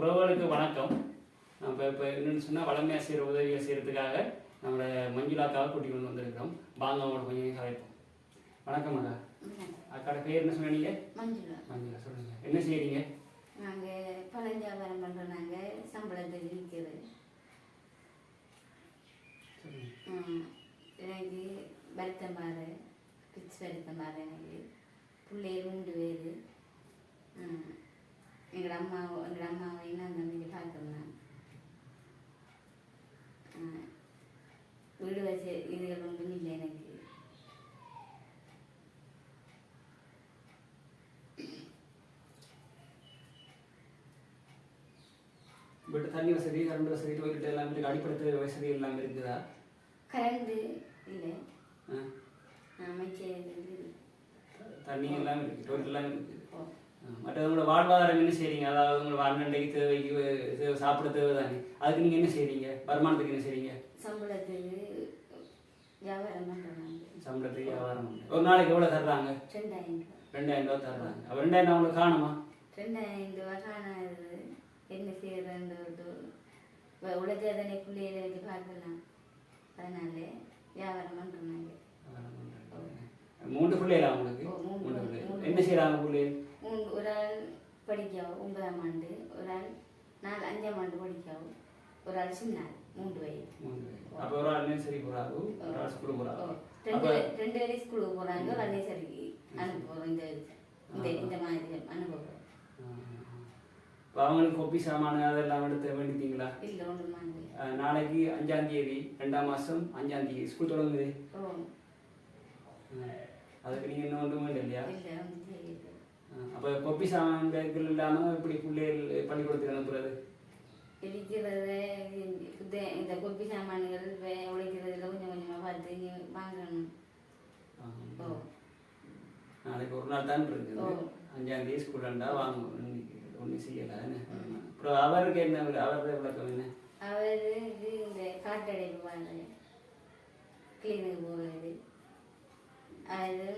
உறவுகளுக்கு வணக்கம். நம்ம இப்போ என்னன்னு சொன்னால் வளமையாக செய்கிற உதவியை செய்கிறதுக்காக நம்மளோட மஞ்சுளாக்காவை கூட்டி கொண்டு வந்திருக்கிறோம். வாங்க அவங்களோட கொஞ்சம் கலைப்போம் வணக்கம் அக்கா. அக்காட பேர் என்ன சொன்னீங்க? மஞ்சுளா. மஞ்சுளா சொல்லுங்க. என்ன செய்கிறீங்க நாங்கள் பழம் வியாபாரம் பண்ணுறோம் நாங்கள் சம்பளத்துக்கு விற்கிறது எனக்கு வருத்தம் பாரு பிச்சு வருத்தம் பாரு எனக்கு. பிள்ளைகள் உண்டு வேறு. எங்கள் அம்மா எங்கள் அம்மாவை நான் தம்பி பார்க்கணும் வீடு வச்சு இதுகள் ஒன்றும் இல்லை எனக்கு பட் தண்ணி வசதி கரண்ட் வசதி டோய்லெட் எல்லாம் இருக்கு அடிப்படை வசதி எல்லாம் இருக்குதா கரண்டு இல்லை அமைச்சர் தண்ணி எல்லாம் இருக்கு டோய்லெட் எல்லாம் இருக்குது ஓ மற்ற உங்களோட வாழ்வாதாரம் என்ன செய்றீங்க? அதாவது உங்களோட அண்ணன்டைக்கு தேவைக்கு தேவை சாப்பிட தேவை தானே அதுக்கு நீங்கள் என்ன செய்றீங்க? வருமானத்துக்கு என்ன செய்றீங்க? சம்பளத்துக்கு சம்பளத்துக்கு வியாபாரம். ஒரு நாளைக்கு எவ்வளோ தர்றாங்க? ரெண்டாயிரம் ரூபா. ரெண்டாயிரம் ரூபா தர்றாங்க. அப்போ ரெண்டாயிரம் அவங்களுக்கு காணுமா? ரெண்டாயிரம் ரூபா காணாது. என்ன செய்யறது உலகதனை பிள்ளைகளை வச்சு பார்க்கலாம். அதனால வியாபாரம் பண்ணுறோம் நாங்கள் மூன்று பிள்ளைகளா உங்களுக்கு? மூன்று. பிள்ளைகள். என்ன செய்கிறாங்க பிள்ளைகள்? படிக்காவும் ஒன்பதாம் ஆண்டு ஒரு ஆள் நாலு அஞ்சாம் ஆண்டு படிக்காவும் ஒரு ஆள் சின்ன மூன்று வயது. அப்போ ஒரு ஆள் நர்சரி போகிறாரு ஒரு ஆள் ஸ்கூல் ஓ, போகிறாரு ரெண்டு ரெண்டு பேரும் ஸ்கூலுக்கு போகிறாங்க ஒரு நேசரிக்கு அனுப்புகிறோம் இந்த இந்த இந்த மாதிரி அனுப்புகிறோம் இப்போ அவங்களுக்கு கொப்பி சாமான் அதெல்லாம் எடுத்து வேண்டிட்டீங்களா இல்லை நாளைக்கு அஞ்சாம் தேதி ரெண்டாம் மாதம் அஞ்சாம் தேதி. ஸ்கூல் தொடங்குது. அதுக்கு நீங்கள் இன்னும் ஒன்றும் இல்லையா? அப்போ கொப்பி சாமான் பேக்கில் இல்லாமல் இப்படி பிள்ளைகள் பள்ளிக்கூடத்துக்கு அனுப்புறது? இருக்கிறத இந்த கொப்பி சாமான்கள் உழைக்கிறதுல கொஞ்சம் கொஞ்சமாக பார்த்து வாங்கணும். நாளைக்கு ஒரு நாள் தான் இருக்குது. அஞ்சாம் தேதி ஸ்கூல் இருந்தால் வாங்கணும். ஒன்றும் செய்யலை அப்புறம் அவருக்கு என்ன அவருடைய விளக்கம் என்ன? அவர் இது இந்த காட்டடைப்பு வாழ்றது கிளீனுக்கு போகிறது அது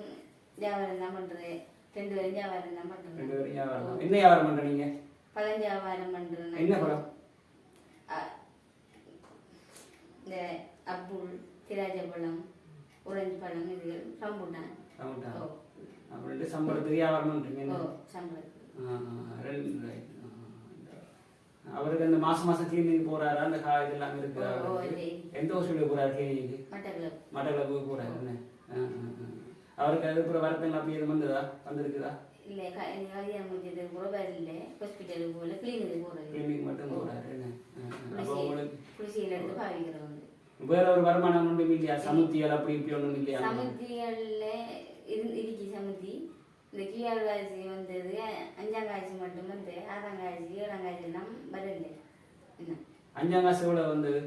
வியாபாரம் தான் பண்ணுறது ரெண்டு பேரும் வியாபாரம் தான் ரெண்டு பேரும் வியாபாரம் தான். பண்ணுறோம் என்ன வியாபாரம் பண்ணுற நீங்கள் பழம் வியாபாரம் பண்ணுறோம் என்ன பழம்? இந்த அப்புள் திராட்சை பழம் உரஞ்சு பழம் இது ரம்புட்டான் ஓ. அப்படின்ட்டு சம்பளத்துக்கு வியாபாரம் பண்ணுறீங்க ஓ சம்பளத்துக்கு. ரெண்டு. அவருக்கு அந்த மாசம் மாசம் கிளினிக் போறாரா? அந்த கா இதெல்லாம் இருக்கு. எந்த ஹாஸ்பிட்டல் போறாரு கிளினிக்கு மட்டக்களப்பு. போறாரு ஆ, ஆ. அவருக்கு அது அப்புறம் வரத்தங்கள் அப்படி எதுவும் வந்ததா வந்திருக்குதா இல்லை கல்யாணம் முடிஞ்சது கூட இல்லை ஹாஸ்பிட்டலுக்கு போகல கிளீனுக்கு போகிறது கிளினிக் மட்டும் உங்களுக்கு குளிசியில் எடுத்து பாவிக்கிறவங்க வேற ஒரு வருமானம் ஒன்றும் இல்லையா சமுத்தியால் அப்படி இப்படி ஒன்றும் இல்லையா சமுத்திகளில் இரு இருக்கு சமுத்தி இந்த கீழ் காய்ச்சி வந்தது அஞ்சாம் காய்ச்சி மட்டும் வந்து ஆறாம் காய்ச்சி ஏழாம் காய்ச்சி எல்லாம் வரல என்ன அஞ்சாம் காசு எவ்வளோ வந்தது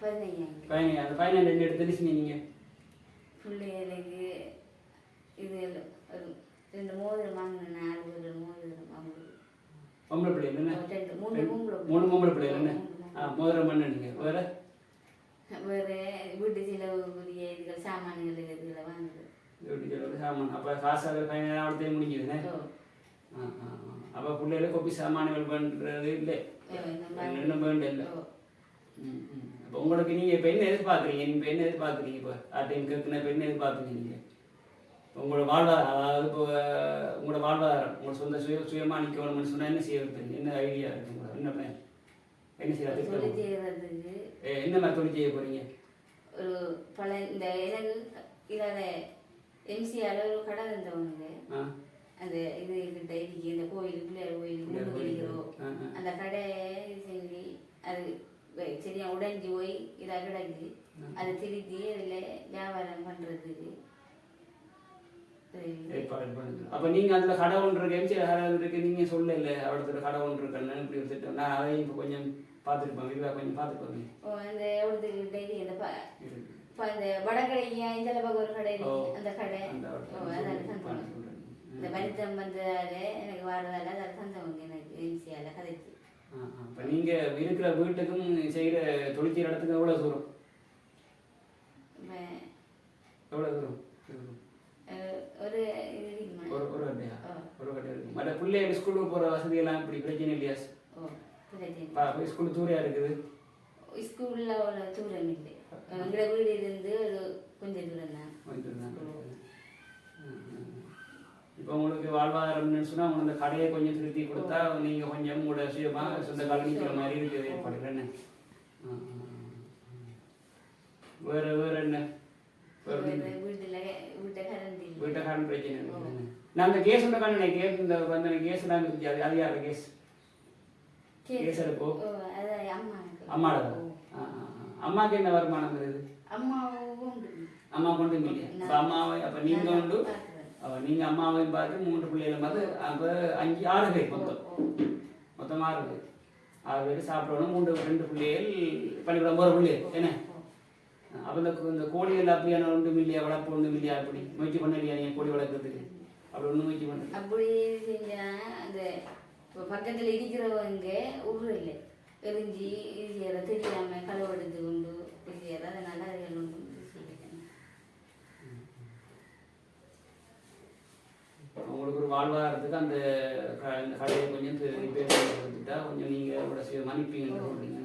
பதினைஞ்சாயிரம் பதினேழு ரெண்டு எடுத்து நீங்க பிள்ளைகளுக்கு இது ரெண்டு மோதிரம் வாங்கினேன் நாலு பேர் மோதிரம் வாங்கினேன் பொம்பளை பிள்ளைகள் என்ன ரெண்டு மூணு மூணு பொம்பளை பிள்ளைகள் என்ன ஆ மோதிரம் பண்ண நீங்க. வேற? வேறு வீட்டு செலவுக்குரிய இதுகள் சாமான்கள் இதுகளை வாங்குது. எப்படி சொல்றது சாமான். அப்போ காசு அவடத்தையும் முடிஞ்சதுண்ணே. அப்ப பிள்ளைகளுக்கு கொப்பி சாமான்கள் பண்றது இல்லை. இன்னும் வேண்ட இல்லை. அப்ப உங்களுக்கு நீங்க இப்ப என்ன எதிர்பார்க்குறீங்க? நீங்க என்ன எதிர்பார்க்குறீங்க இப்போ? ஆட்டையும் கேட்குன இப்ப என்ன எதிர்பார்க்குறீங்க நீங்க? இப்ப உங்களோட வாழ்வாதாரம் அதாவது இப்போ உங்களோட வாழ்வாதாரம் உங்களோட சொந்த சுய சுயமா நிற்கணும்னு சொன்னா என்ன செய்ய விரும்புறீங்க என்ன ஐடியா இருக்கு என்ன plan? என்ன செய்ய தொழில் திட்டம்? செய்யறதுக்கு. ஏ, என்ன மாதிரி தொழில் செய்ய போறீங்க? ஒரு பல இந்த எனக்கு இதால எம்சிஆல ஒரு கடை இருந்தவங்க அந்த இது கிட்ட இருக்கு இந்த கோயில் பிள்ளையார் கோயில். அந்த கடையை செஞ்சு அது சரியா உடைஞ்சு போய் இதாக கிடக்கு. அதை திருத்தி அதில் வியாபாரம் பண்ணுறதுக்கு அப்ப நீங்க அதுல கடை ஒன்று இருக்கு எம்சி கடை ஒன்று இருக்கு நீங்க சொல்லல அவடத்துல கடை ஒன்று இருக்குன்னு இப்படி ஒரு திட்டம். நான் அதையும் இப்போ கொஞ்சம் பார்த்துருப்பேன் விரிவாக கொஞ்சம் பார்த்துருப்பேன். ஓ, அந்த எவ்வளோத்துக்கு டெய்லி அந்த ப இருக்கு. இப்போ அந்த வடகடைக்கு இந்த பக்கம் ஒரு கடை. அந்த கடை. இந்த வருத்தம் வந்ததால எனக்கு வரதால அதில் சந்தவங்க எனக்கு ஆ, ஆ. இப்ப நீங்க இருக்கிற வீட்டுக்கும் செய்யற தொழிற்சிற இடத்துக்கும் எவ்வளவு தூரம்? பிள்ளைகள் ஸ்கூலுக்கு போற வசதி எல்லாம் இப்படி பிரச்சனை இல்லையா? ஸ்கூல் தூரையாக இருக்குது? ஸ்கூல்ல அவ்வளோ தூரம் இல்லை. எங்களோட வீடு இருந்து ஒரு கொஞ்சம் தூரம் தான். இப்போ உங்களுக்கு வாழ்வாதாரம்னு சொன்னால் உங்களுக்கு இந்த கடையை கொஞ்சம் திருத்தி கொடுத்தா நீங்கள் கொஞ்சம் உங்களோட சுயமாக சொந்த கால் நிற்கிற மாதிரி இருக்குது. ஏற்பாடு என்ன ஆ, ஆ, ஆ. வேற வேற என்ன? வேற என்ன? வீட்டில் வீட்டை கரண்ட் வீட்டுக்காரன் பிரச்சனை நான் அந்த கேஸ் உள்ள காண கேஸ் இந்த வந்து கேஸ் இருந்துச்சு அது அது யார் கேஸ் கேஸ் அம்மாவுக்கு. அம்மாடா. அம்மாக்கு என்ன வருமானம் இருக்குது? உண்டு. அம்மா கொண்டு இல்லையா? அப்போ அம்மாவை அப்போ நீங்கள் உண்டு. அப்போ நீங்கள் அம்மாவையும் பார்த்து மூன்று பிள்ளைகளை பார்த்து அப்போ அஞ்சு ஆறு பேர் மொத்தம். மொத்தம் ஆறு பேர் ஆறு பேர் சாப்பிடணும். மூன்று ரெண்டு பிள்ளைகள் பள்ளிக்கூடம் போகிற பிள்ளைகள் என்ன? அப்போ இந்த இந்த கோழிகள் அப்படியான ஒன்றும் இல்லையா வளர்ப்பு ஒன்றும் இல்லையா அப்படி? முயற்சி பண்ணலையா நீங்கள் கோழி வளர்க்குறதுக்கு? அப்படி ஒன்றும் முயற்சி பண்ணல. அப்படி அந்த பக்கத்தில் இருக்கிறவங்க ஊர் இல்லை. எரிஞ்சு இது செய்யற தெரியாம களவு எடுத்து கொண்டு செய்யற அதனால அதுகள் ஒன்றும். உங்களுக்கு ஒரு வாழ்வாதாரத்துக்கு அந்த கடையை கொஞ்சம் பண்ணி கொடுத்துட்டா கொஞ்சம் நீங்கள் உங்களோட சுய மன்னிப்பீங்கன்னு சொல்றீங்க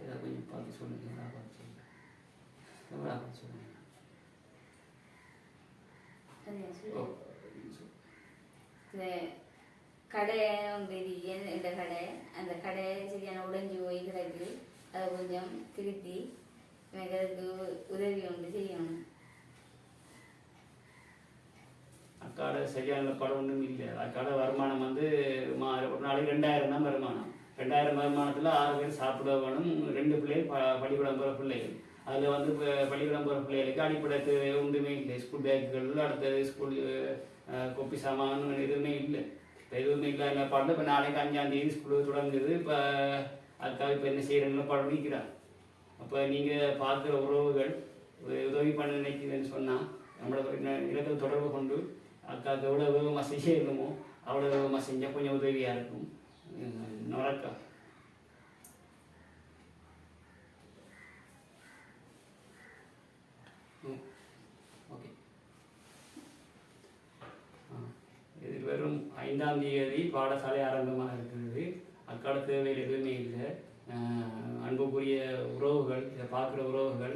இதை கொஞ்சம் பார்த்து சொல்லுங்க எவ்வளோ பார்த்து சொல்லுங்க எவ்வளோ பார்த்து சொல்லுங்க அதான் ஓ சொல்லு. இந்த கடை ஒன்று இந்த கடை அந்த கடை சரியான உடைஞ்சு போய் கிடக்கு. அதை கொஞ்சம் திருத்தி எனக்கு அதுக்கு உதவி ஒன்று செய்யணும். அக்காட சரியான படம் ஒன்றும் இல்லை. அக்காட வருமானம் வந்து மா ஒரு நாளைக்கு ரெண்டாயிரம் தான் வருமானம். ரெண்டாயிரம் வருமானத்தில் ஆறு பேர் சாப்பிட வேணும். ரெண்டு பிள்ளைகள் ப பள்ளிக்கூடம் போகிற பிள்ளைகள். அதில் வந்து இப்போ பள்ளிக்கூடம் போகிற பிள்ளைகளுக்கு அடிப்படை தேவை ஒன்றுமே இல்லை. ஸ்கூல் பேக்குகள் அடுத்தது ஸ்கூல் கொப்பி சாமான் எதுவுமே இல்லை. இப்போ எதுவுமே இல்லை என்ன பாடல இப்போ நாளைக்கு அஞ்சாந்தேதி தேதி தொடங்குது. இப்போ அதுக்காக இப்போ என்ன செய்கிறீங்களோ படம் நிற்கிறாங்க அப்போ நீங்கள் பார்க்குற உறவுகள் உதவி பண்ண நினைக்கிறேன்னு சொன்னால் நம்மளோட இன- இலக்கில் தொடர்பு கொண்டு அக்காவுக்கு எவ்வளோ வேகமாக செய்யணுமோ அவ்வளோ வேகமாக செஞ்சால் கொஞ்சம் உதவியாக இருக்கும். நொறக்கா ஐந்தாம் தேதி பாடசாலை ஆரம்பமாக இருக்கிறது. அக்கால தேவையில் எதுவுமே இல்லை. அன்புக்குரிய உறவுகள் இதை பார்க்குற உறவுகள்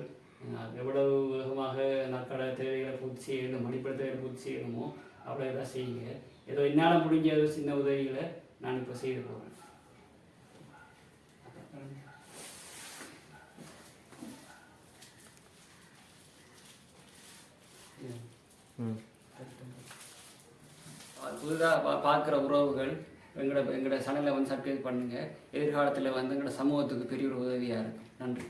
எவ்வளவு வேகமாக நக்கட தேவைகளை பூர்த்தி செய்யணும் அடிப்படை தேவையை பூர்த்தி செய்யணுமோ அவ்வளோ இதாக செய்யுங்க. ஏதோ என்னால் முடிஞ்ச ஏதோ சின்ன உதவிகளை நான் இப்போ செய்து போகிறேன் புதுதாக பார்க்குற உறவுகள் எங்களோட எங்களோட சேனலை வந்து சப்ஸ்கிரைப் பண்ணுங்கள் எதிர்காலத்தில் வந்து எங்களோட சமூகத்துக்கு பெரிய ஒரு உதவியாக இருக்கும். நன்றி.